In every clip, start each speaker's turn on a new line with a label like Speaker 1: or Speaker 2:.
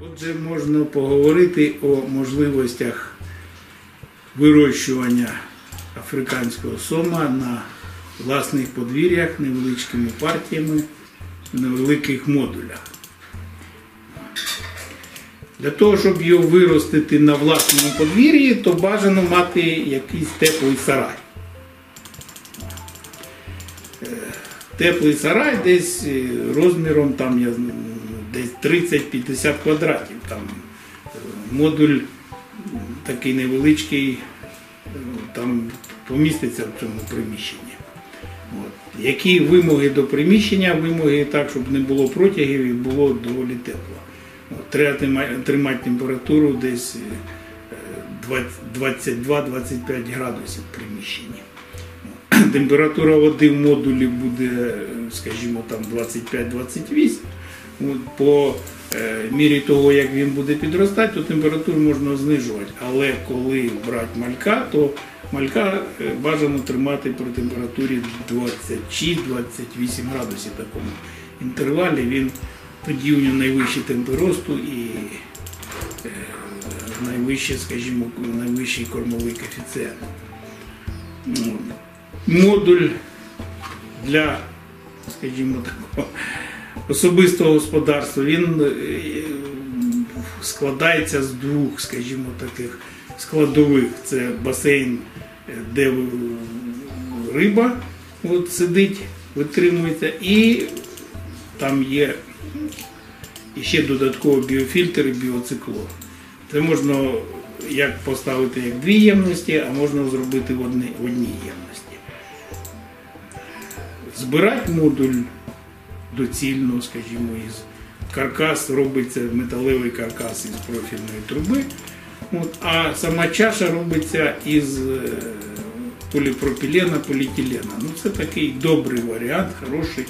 Speaker 1: Отже, можна поговорити о можливостях вирощування африканського сома на власних подвір'ях невеличкими партіями невеликих модулях. Для того, щоб його виростити на власному подвір'ї, то бажано мати якийсь теплий сарай. Е, Теплий сарай десь е, розміром там, я десь 30-50 квадратів. Там е, модуль такий невеличкий, е, там поміститься в цьому приміщенні. От. Які вимоги до приміщення? Вимоги так, щоб не було протягів і було доволі тепло. От. Треба тримати температуру десь е, 22-25 градусів в приміщенні. Температура води в модулі буде, е, скажімо, там 25-28. От, По е, мірі того, як він буде підростати, то температуру можна знижувати. Але коли брати малька, то малька е, бажано тримати при температурі 26-28 градусів такому інтервалі. Він тоді у нього найвищі темпи росту і е, найвищий, скажімо, найвищий кормовий коефіцієнт. Ну, Модуль для, скажімо, такого особистого господарства, він е, складається з двох, скажімо, таких складових. Це басейн, е, де риба от, сидить, витримується, і там є ще додатково біофільтр і біоциклон. Це можна як поставити як дві ємності, а можна зробити в одній ємності. Збирати модуль доцільно, скажімо, із каркас робиться металевий каркас із профільної труби. От, а сама чаша робиться із е, поліпропілена, поліетилена. Ну, це такий добрий варіант, хороший.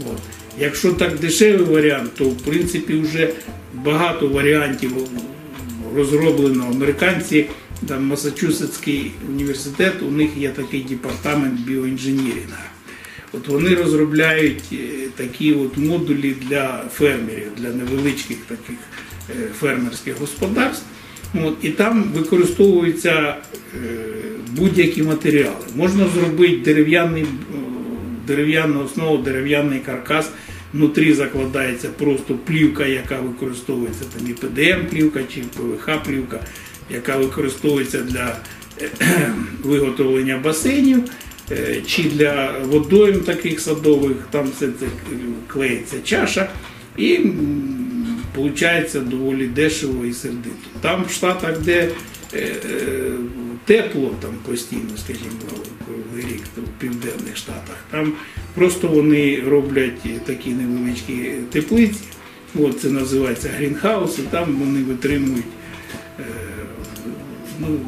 Speaker 1: От. Якщо так дешевий варіант, то в принципі вже багато варіантів розроблено. Американці, там Масачусетський університет, у них є такий департамент біоінженірінга. От вони розробляють е, такі от модулі для фермерів, для невеличких таких е, фермерських господарств. От, і там використовуються е, будь-які матеріали. Можна зробити дерев'яний, дерев'яну основу, дерев'яний каркас. Внутрі закладається просто плівка, яка використовується там і ПДМ-плівка чи ПВХ-плівка, яка використовується для виготовлення басейнів чи для водойм таких садових, там все це клеїться чаша. І виходить доволі дешево і сердито. Там в Штатах, де е, е, тепло там постійно, скажімо, рік в південних штатах, там просто вони роблять такі невеличкі теплиці. От це називається грінхаус, і там вони витримують. е, Ну,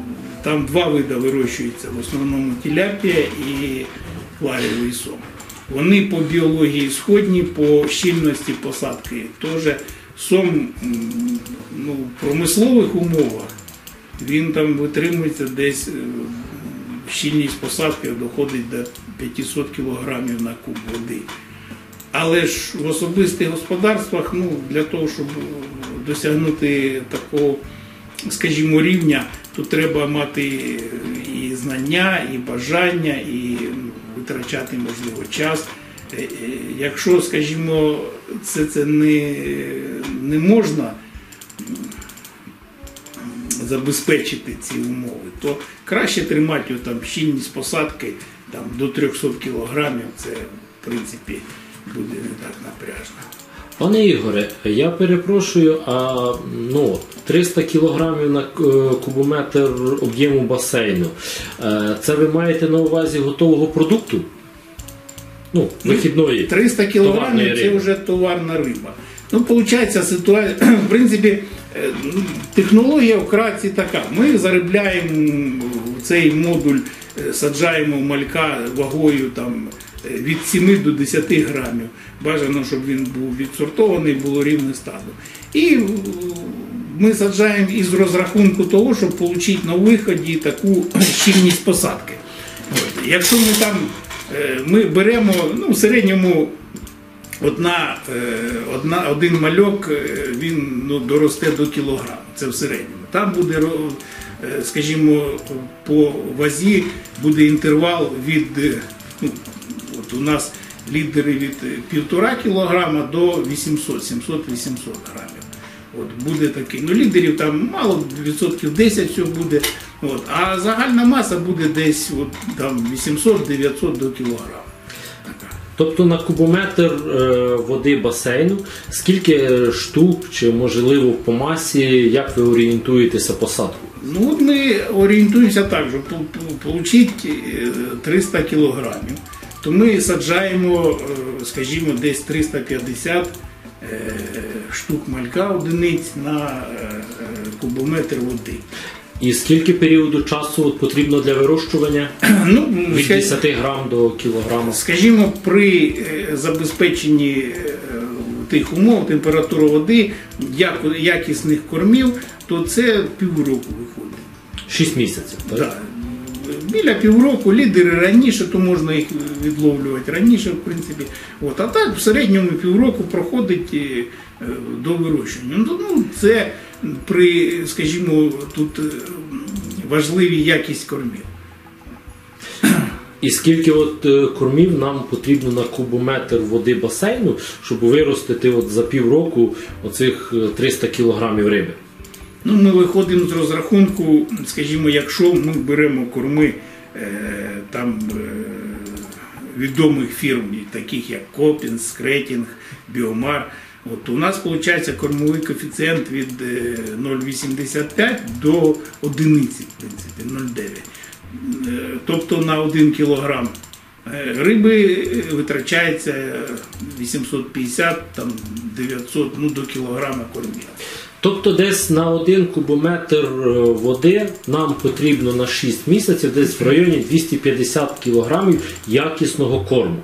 Speaker 1: там два види вирощуються, в основному тіляпія і кларівий сом. Вони по біології сходні, по щільності посадки теж сом ну, в промислових умовах він там витримується десь е, щільність посадки доходить до 500 кг на куб води. Але ж в особистих господарствах, ну, для того, щоб досягнути такого, скажімо, рівня, то треба мати і знання, і бажання, і витрачати, можливо, час. Е, е, Якщо, скажімо, це, це не, не можна забезпечити ці умови, то краще тримати там щільність посадки там, до 300 кілограмів, це в принципі буде не так напряжно.
Speaker 2: Пане Ігоре, я перепрошую, а ну, 300 кілограмів на е, кубометр об'єму басейну. Е, Це ви маєте на увазі готового продукту? Ну, вихідної.
Speaker 1: 300
Speaker 2: товарної
Speaker 1: кілограмів це вже товарна риба. Ну, виходить, ситуація, в принципі, е, ну, технологія вкратці така. Ми заробляємо цей модуль, саджаємо малька вагою там, від 7 до 10 грамів. Бажано, щоб він був відсортований, було рівне стадо. І ми саджаємо із розрахунку того, щоб отримати на виході таку щільність посадки. От. Якщо ми там е, ми беремо ну, в середньому одна, е, одна, один мальок е, він ну, доросте до кілограму. Це в середньому. Там буде, скажімо, по вазі буде інтервал від ну, от у нас лідери від е, півтора кілограма до 800, 700-800 грамів. От буде такий. Ну, лідерів там мало, відсотків 10 всього буде. От, а загальна маса буде десь от, там 800-900 до кілограма.
Speaker 2: Тобто на кубометр е, води басейну, скільки штук чи можливо по масі, як ви орієнтуєтеся посадку?
Speaker 1: Ну от ми орієнтуємося так, що отримати 300 кілограмів, то ми саджаємо, е, скажімо, десь 350 е, штук малька одиниць на е, е, кубометр води.
Speaker 2: І скільки періоду часу потрібно для вирощування?
Speaker 1: Ну,
Speaker 2: Від 10 грам до кілограма.
Speaker 1: Скажімо, при е, забезпеченні е, тих умов, температури води, якісних кормів, то це півроку виходить.
Speaker 2: 6 місяців. Так?
Speaker 1: Да. Біля півроку лідери раніше, то можна їх відловлювати раніше, в принципі. От. А так в середньому півроку проходить е, до вирощування. Ну, ну, це при, скажімо, тут е, важливі якість кормів.
Speaker 2: І скільки от е, кормів нам потрібно на кубометр води басейну, щоб виростити от за півроку оцих е, 300 кілограмів риби?
Speaker 1: Ну, ми виходимо з розрахунку, скажімо, якщо ми беремо корми е, там е, відомих фірм, таких як Копінс, Скретінг, Біомар, от у нас виходить кормовий коефіцієнт від е, 0,85 до одиниці, в принципі, 0,9. Е, Тобто на 1 кілограм е, риби е, витрачається е, 850, там 900, ну до кілограма кормів.
Speaker 2: Тобто десь на один кубометр е, води нам потрібно на 6 місяців десь в районі 250 кг якісного корму.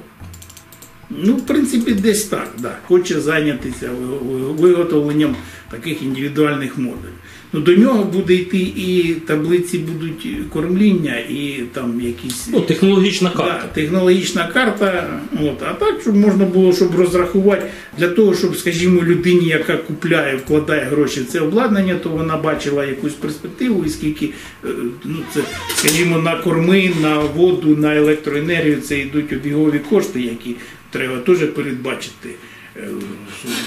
Speaker 1: Ну, в принципі, десь так. Да. Хоче зайнятися ви- ви- виготовленням таких індивідуальних модулів. Ну, до нього буде йти і таблиці будуть кормління, і там якісь
Speaker 2: Ну, технологічна карта.
Speaker 1: Да, технологічна карта. От. А так, щоб можна було, щоб розрахувати для того, щоб, скажімо, людині, яка купляє, вкладає гроші в це обладнання, то вона бачила якусь перспективу, і скільки, е, ну, це, скажімо, на корми, на воду, на електроенергію це йдуть обігові кошти, які треба теж передбачити е, в свою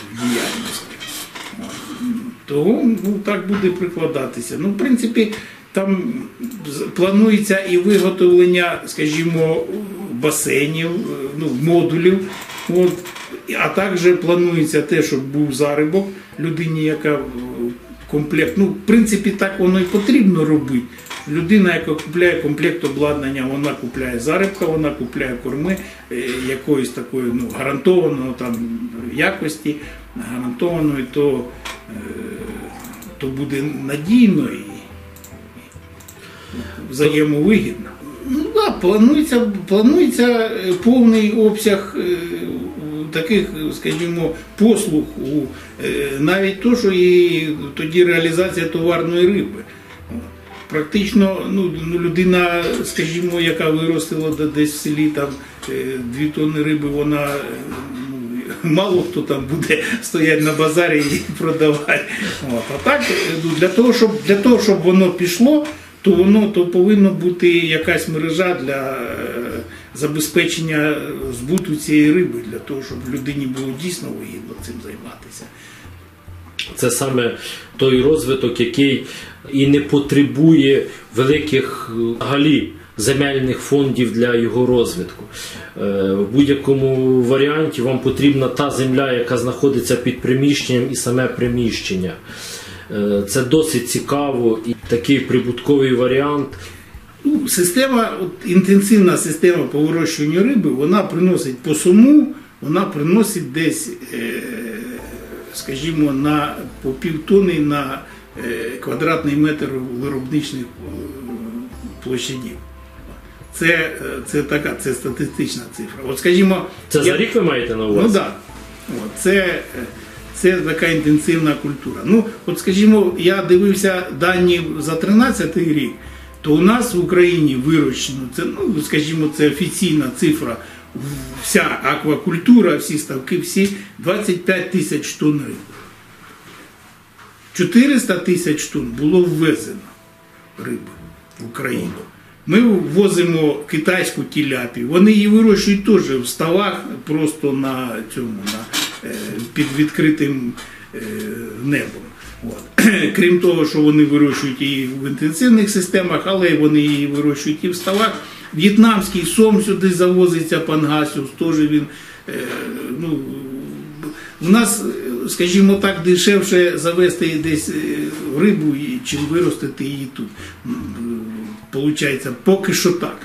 Speaker 1: Того ну, так буде прикладатися. Ну, в принципі, там планується і виготовлення, скажімо, басейнів, е, ну, модулів. От. А також планується те, щоб був заробок людині, яка е, комплект. Ну, в принципі, так воно і потрібно робити. Людина, яка купляє комплект обладнання, вона купляє зарибка, вона купляє корми е, якоїсь такої ну, гарантованої там, якості, гарантованої, то, то буде надійно і взаємовигідно. Ну да, планується, планується е, повний обсяг е, таких, скажімо, послуг, у, е, навіть то, що і тоді реалізація товарної риби. Практично ну, ну, людина, скажімо, яка виростила десь в селі там дві тонни риби, вона мало хто там буде стояти на базарі і продавати. От. А так, е, ну, для того, щоб, для того, щоб воно пішло, то воно то повинна бути якась мережа для е, забезпечення збуту цієї риби, для того, щоб людині було дійсно вигідно цим займатися.
Speaker 2: Це саме той розвиток, який і не потребує великих е, взагалі земельних фондів для його розвитку. Е, В будь-якому варіанті вам потрібна та земля, яка знаходиться під приміщенням, і саме приміщення. Е, Це досить цікаво і такий прибутковий варіант.
Speaker 1: Ну, система, от, інтенсивна система по вирощуванню риби, вона приносить по суму, вона приносить десь, е, скажімо, на по півтони на квадратний метр виробничних площадів. Це, е, це така, це статистична цифра. От, скажімо,
Speaker 2: Це
Speaker 1: я-
Speaker 2: за рік ви маєте на увазі?
Speaker 1: Ну так. От, це, це така інтенсивна культура. Ну, от скажімо, я дивився дані за 13 рік, то у нас в Україні вирощено, це, ну, скажімо, це офіційна цифра вся аквакультура, всі ставки, всі 25 тисяч тонн риби. 400 тисяч тонн було ввезено риби в Україну. Ми ввозимо китайську тіляпію. Вони її вирощують теж в ставах, просто на цьому, на, е, під відкритим е, небом. От. Крім того, що вони вирощують її в інтенсивних системах, але вони її вирощують і в ставах. В'єтнамський сом сюди завозиться пангасіус, теж він е, ну, у нас, скажімо так, дешевше завести десь рибу, чим виростити її тут. Получається, поки що так.